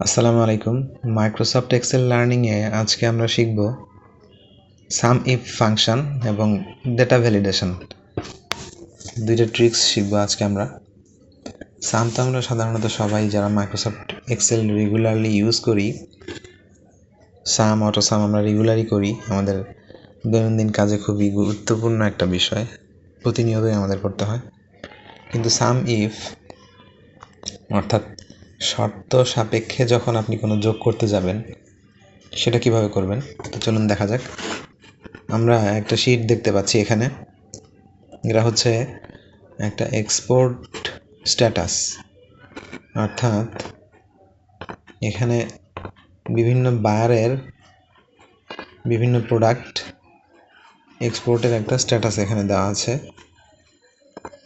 আসসালামু আলাইকুম। Microsoft Excel লার্নিংয়ে আজকে আমরা শিখব সাম ইফ ফাংশন এবং ডেটা ভ্যালিডেশন দুইটা ট্রিক্স শিখব আজকে আমরা। সাম তো আমরা সাধারণত সবাই যারা মাইক্রোসফট এক্সেল রেগুলারলি ইউজ করি সাম অটো সাম আমরা রেগুলারই করি, আমাদের দৈনন্দিন কাজে খুবই গুরুত্বপূর্ণ একটা বিষয়, প্রতিনিয়তই আমাদের করতে হয়। কিন্তু সাম ইফ অর্থাৎ শর্ত সাপেক্ষে যখন আপনি কোনো যোগ করতে যাবেন, সেটা কীভাবে করবেন? তো চলুন দেখা যাক। আমরা একটা শিট দেখতে পাচ্ছি এখানে। এটা হচ্ছে একটা এক্সপোর্ট স্ট্যাটাস অর্থাৎ এখানে বিভিন্ন বায়ারের বিভিন্ন প্রোডাক্ট এক্সপোর্টের একটা স্ট্যাটাস এখানে দেওয়া আছে।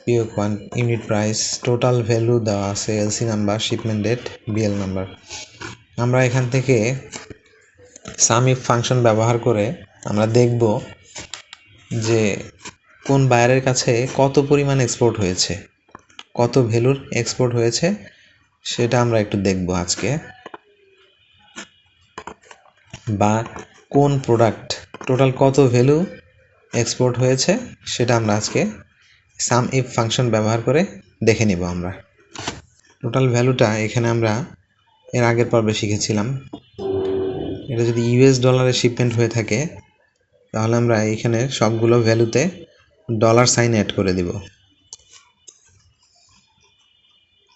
PO one unit price, total value দেওয়া আছে LC number, shipment date, BL number. আমরা এখান থেকে সামিফ ফাংশন ব্যবহার করে আমরা দেখব যে কোন বায়ারের কাছে কত পরিমাণ এক্সপোর্ট হয়েছে, কত ভ্যালুর এক্সপোর্ট হয়েছে, সেটা আমরা একটু দেখব আজকে। বা কোন প্রোডাক্ট, টোটাল কত ভ্যালু এক্সপোর্ট হয়েছে, সেটা আমরা আজকে সাম ইফ ফাংশন ব্যবহার করে দেখে নিব আমরা। টোটাল ভ্যালুটা এখানে আমরা এর আগের পর্বে শিখেছিলাম। এটা যদি ইউএস ডলারে শিপমেন্ট হয়ে থাকে, তাহলে আমরা এখানে সবগুলো ভ্যালুতে ডলার সাইন অ্যাড করে দিব।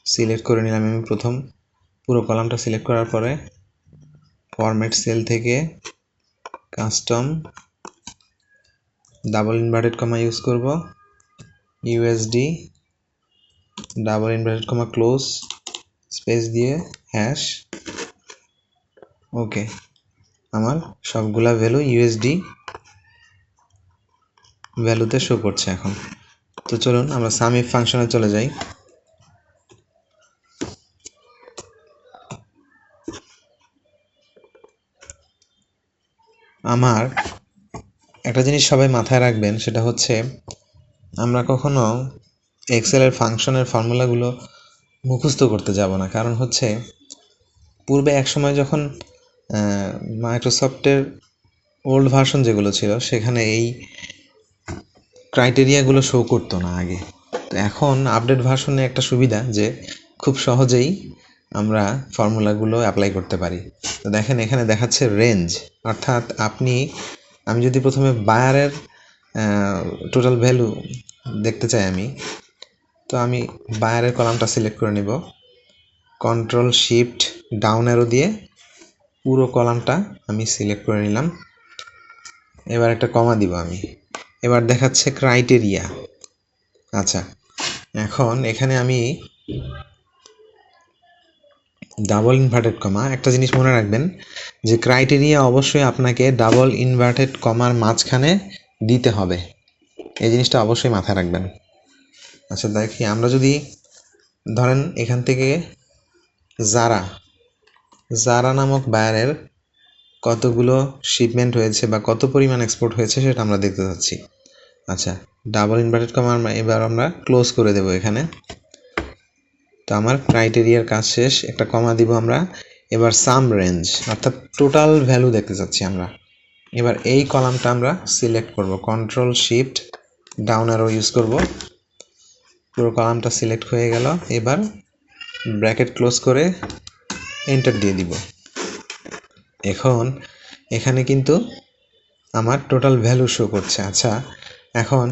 সিলেক্ট করে নিলাম আমি প্রথম। পুরো কলামটা সিলেক্ট করার পরে ফরম্যাট সেল থেকে custom double inverted comma use করব। USD double inverted comma close space দিয়ে হ্যাশ ওকে আমার সবগুলা ভ্যালু ইউএসডি ভ্যালুতে শো করছে এখন। তো চলুন আমরা সামিফ ফাংশনে চলে যাই। আমার একটা জিনিস সবাই মাথায় রাখবেন, সেটা হচ্ছে আমরা কখনো এক্সেলের ফাংশনের ফর্মুলাগুলো মুখস্থ করতে যাব না। কারণ হচ্ছে, পূর্বে এক সময় যখন মাইক্রোসফটের ওল্ড ভার্সন যেগুলো ছিল, সেখানে এই ক্রাইটেরিয়াগুলো শো করতো না আগে। তো এখন আপডেট ভার্সনে একটা সুবিধা যে, খুব সহজেই আমরা ফর্মুলাগুলো অ্যাপ্লাই করতে পারি। তো দেখেন, এখানে দেখাচ্ছে রেঞ্জ অর্থাৎ আপনি, আমি যদি প্রথমে বায়ারের টোটাল ভ্যালু দেখতে চাই আমি। তো আমি বায়ারের কলামটা সিলেক্ট করে নিব। কন্ট্রোল শিফট ডাউন অ্যারো দিয়ে পুরো কলামটা আমি সিলেক্ট করে নিলাম। এবার একটা কমা দিব আমি। এবার দেখাচ্ছে ক্রাইটেরিয়া আচ্ছা এখন এখানে আমি ডাবল ইনভার্টেড কমা একটা জিনিস মনে রাখবেন যে ক্রাইটেরিয়া অবশ্যই আপনাকে ডাবল ইনভার্টেড কমার মাঝখানে দিতে হবে। এই জিনিসটা অবশ্যই মাথায় রাখবেন। আচ্ছা দেখি, আমরা যদি ধরেন এখান থেকে জারা জারা নামক বায়ারের কতগুলো শিপমেন্ট হয়েছে বা কত পরিমাণ এক্সপোর্ট হয়েছে সেটা আমরা দেখতে চাচ্ছি আচ্ছা ডাবল ইনভার্টেড কমার এবার আমরা ক্লোজ করে দেব এখানে। তো আমার ক্রাইটেরিয়ার কাজ শেষ, একটা কমা দিব আমরা। এবার সাম রেঞ্জ অর্থাৎ টোটাল ভ্যালু দেখতে চাচ্ছি আমরা। এবার এই কলামটা আমরা সিলেক্ট করব। কন্ট্রোল শিফট ডাউন আরও ইউজ করব। পুরো কলামটা সিলেক্ট হয়ে গেল। এবার ব্র্যাকেট ক্লোজ করে এন্টার দিয়ে দিব। এখন এখানে কিন্তু আমার টোটাল ভ্যালু শো করছে। আচ্ছা এখন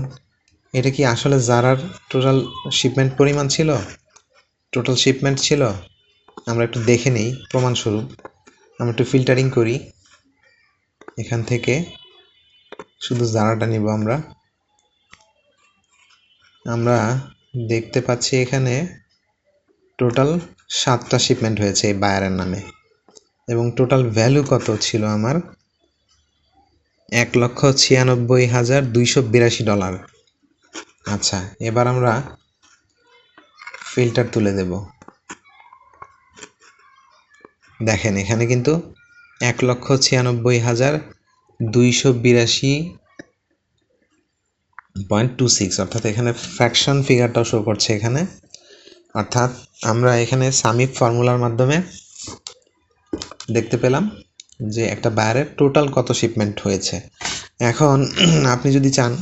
এটা কি আসলে জারার টোটাল শিপমেন্ট পরিমাণ ছিল? টোটাল শিপমেন্ট ছিল? আমরা একটু দেখে নিই প্রমাণস্বরূপ আমরা একটু ফিল্টারিং করি। এখান থেকে শুধু জারাটা নিব আমরা। আমরা দেখতে পাচ্ছি এখানে টোটাল সাতটা শিপমেন্ট হয়েছে এই বায়ারের নামে। এবং টোটাল ভ্যালু কত ছিল আমার? এক লক্ষ ছিয়ানব্বই হাজার দুইশো বিরাশি ডলার আচ্ছা এবার আমরা ফিল্টার তুলে দেব। দেখেন, এখানে কিন্তু এক লক্ষ ছিয়ানব্বই হাজার দুইশো বিরাশি পয়েন্ট টু সিক্স, অর্থাৎ এখানে ফ্র্যাকশন ফিগারটাও শো করছে এখানে। অর্থাৎ আমরা এখানে সামিপ ফর্মুলার মাধ্যমে দেখতে পেলাম যে একটা বায়ারের টোটাল কত শিপমেন্ট হয়েছে। এখন আপনি যদি চান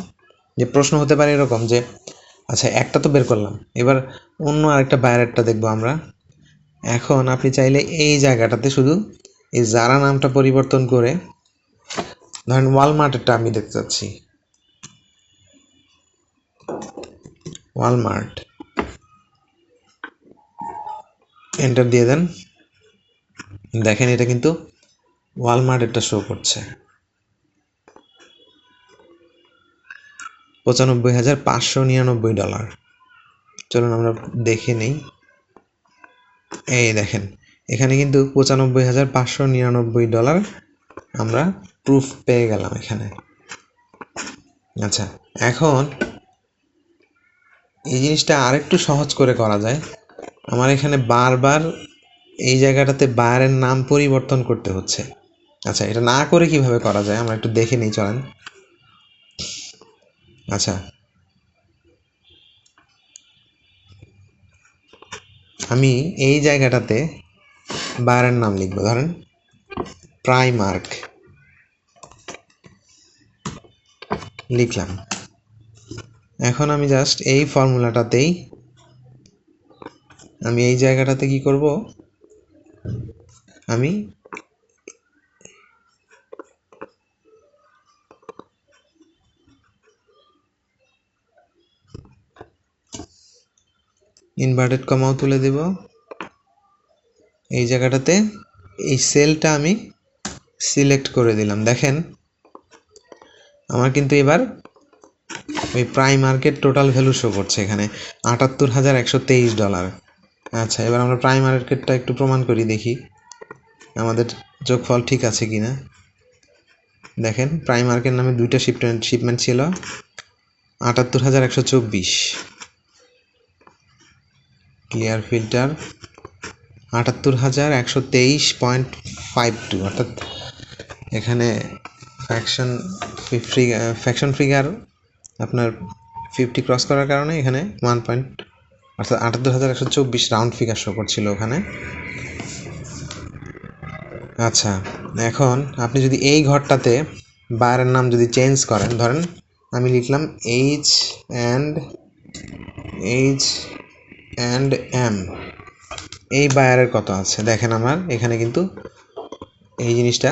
যে প্রশ্ন হতে পারে এরকম যে আচ্ছা একটা তো বের করলাম, এবার অন্য আরেকটা বায়ারেরটা দেখব আমরা। এখন আপনি চাইলে এই জায়গাটাতে শুধু এই জারা নামটা পরিবর্তন করে ধরেন ওয়ালমার্টেরটা আমি দেখতে চাচ্ছি ওয়ালমার্ট। এন্টার দিয়ে দেন। দেখেন এটা কিন্তু ওয়ালমার্টেরটা শো করছে। পঁচানব্বই হাজার পাঁচশো নিরানব্বই ডলার। চলুন আমরা দেখে নেই। এই দেখেন। এখানে কিন্তু পঁচানব্বই হাজার পাঁচশো নিরানব্বই ডলার আমরা প্রুফ পেয়ে গেলাম এখানে। আচ্ছা এখন এই জিনিসটা আরেকটু সহজ করে করা যায়। আমার এখানে বারবার এই জায়গাটাতে বায়ারের নাম পরিবর্তন করতে হচ্ছে। আচ্ছা এটা না করে কীভাবে করা যায়? আমরা একটু দেখে নিই, চলেন। আচ্ছা আমি এই জায়গাটাতে বায়ারের নাম লিখব, ধরেন প্রাইমার্ক লিখলাম। এখন আমি জাস্ট এই ফর্মুলাটাতেই আমি এই জায়গাটাতে কি করব? আমি ইনভার্টেড কমাও তুলে দেব। এই জায়গাটাতে এই সেলটা আমি সিলেক্ট করে দিলাম। দেখেন, আমার কিন্তু এবার ওই prime market total value show করছে এখানে। আটাত্তর হাজার একশো তেইশ ডলার আচ্ছা এবার আমরা প্রাইম মার্কেটটা একটু প্রমাণ করি, দেখি আমাদের যোগফল ঠিক আছে কি না দেখেন প্রাইম মার্কেট নামে দুইটা শিপমেন্ট শিপমেন্ট ছিল আটাত্তর হাজার একশো চব্বিশ। ক্লিয়ার ফিল্টার আটাত্তর হাজার একশো তেইশ পয়েন্ট ফাইভ টু অর্থাৎ এখানে ফ্যাকশন ফ্যাকশন ফিগার আপনার ফিফটি ক্রস করার কারণে এখানে ওয়ান পয়েন্ট অর্থাৎ আটাত্তর হাজার একশো চব্বিশ রাউন্ড ফিগার শো করছিল ওখানে। আচ্ছা এখন আপনি যদি এই ঘরটাতে বায়ারের নাম যদি চেঞ্জ করেন, ধরেন আমি লিখলাম H and H and M এই বায়ারের কত আছে? দেখেন আমার, এখানে কিন্তু এই জিনিসটা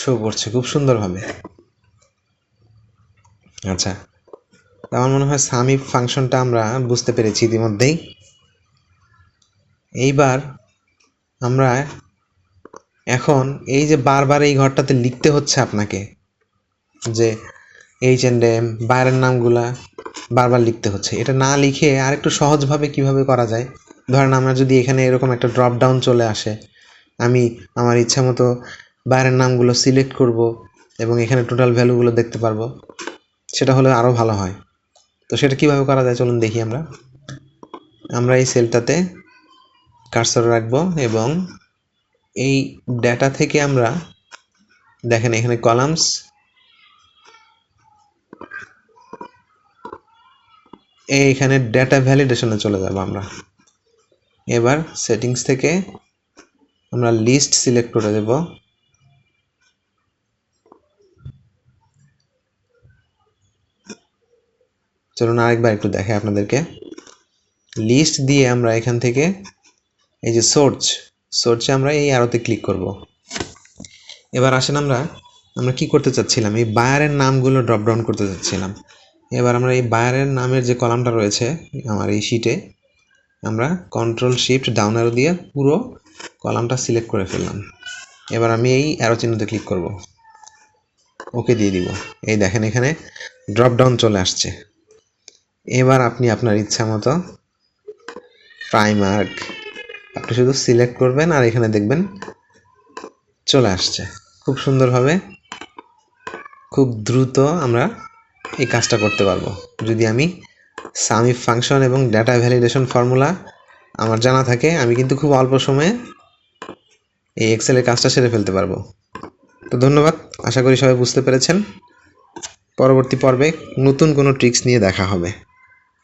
শো করছে খুব সুন্দরভাবে। আচ্ছা আমার মনে হয় সামি ফাংশনটা আমরা বুঝতে পেরেছি ইতিমধ্যেই। এইবার আমরা এখন এই যে বারবার এই ঘরটাতে লিখতে হচ্ছে আপনাকে, যে এইচ অ্যান্ড এম বাইরের নামগুলা বারবার লিখতে হচ্ছে। এটা না লিখে আর একটু সহজভাবে কীভাবে করা যায়? ধরেন আমরা যদি এখানে এরকম একটা ড্রপ ডাউন চলে আসে, আমি আমার ইচ্ছা মতো বাইরের নামগুলো সিলেক্ট করব এবং এখানে টোটাল ভ্যালুগুলো দেখতে পারব, সেটা হলে আরও ভালো হয়। তো সেটা কীভাবে করা যায় চলুন দেখি আমরা। আমরা এই সেলটাতে কার্সর রাখব এবং এই ডেটা থেকে আমরা, দেখেন এখানে কলামস এইখানে ডেটা ভ্যালিডেশনে চলে যাব আমরা। এবার সেটিংস থেকে আমরা লিস্ট সিলেক্ট করে দেব। চলুন আরেকবার একটু দেখে আপনাদেরকে। লিস্ট দিয়ে আমরা এখান থেকে এই যে সোর্চ সোর্সে আমরা এই আরোতে ক্লিক করব। এবার আসেন আমরা আমরা কি করতে চাচ্ছিলাম? এই বায়ারের নামগুলো ড্রপ ডাউন করতে চাচ্ছিলাম। এবার আমরা এই বায়ারের নামের যে কলামটা রয়েছে আমার এই শিটে আমরা কন্ট্রোল শিফট ডাউন অ্যারো দিয়ে পুরো কলামটা সিলেক্ট করে ফেললাম। এবার আমি এই অ্যারো চিহ্নতে ক্লিক করব। ওকে দিয়ে দিব। এই দেখেন এখানে ড্রপ ডাউন চলে আসছে। এবার আপনি আপনার ইচ্ছা মতো প্রাইমার্ক আপনি শুধু সিলেক্ট করবেন আর এখানে দেখবেন চলে আসছে। খুব সুন্দরভাবে খুব দ্রুত আমরা এই কাজটা করতে পারব। যদি আমি সামি ফাংশন এবং ডেটা ভ্যালিডেশন ফর্মুলা আমার জানা থাকে, আমি কিন্তু খুব অল্প সময়ে এই এক্সেলের কাজটা সেরে ফেলতে পারব। তো ধন্যবাদ, আশা করি সবাই বুঝতে পেরেছেন। পরবর্তী পর্বে নতুন কোনো ট্রিক্স নিয়ে দেখা হবে।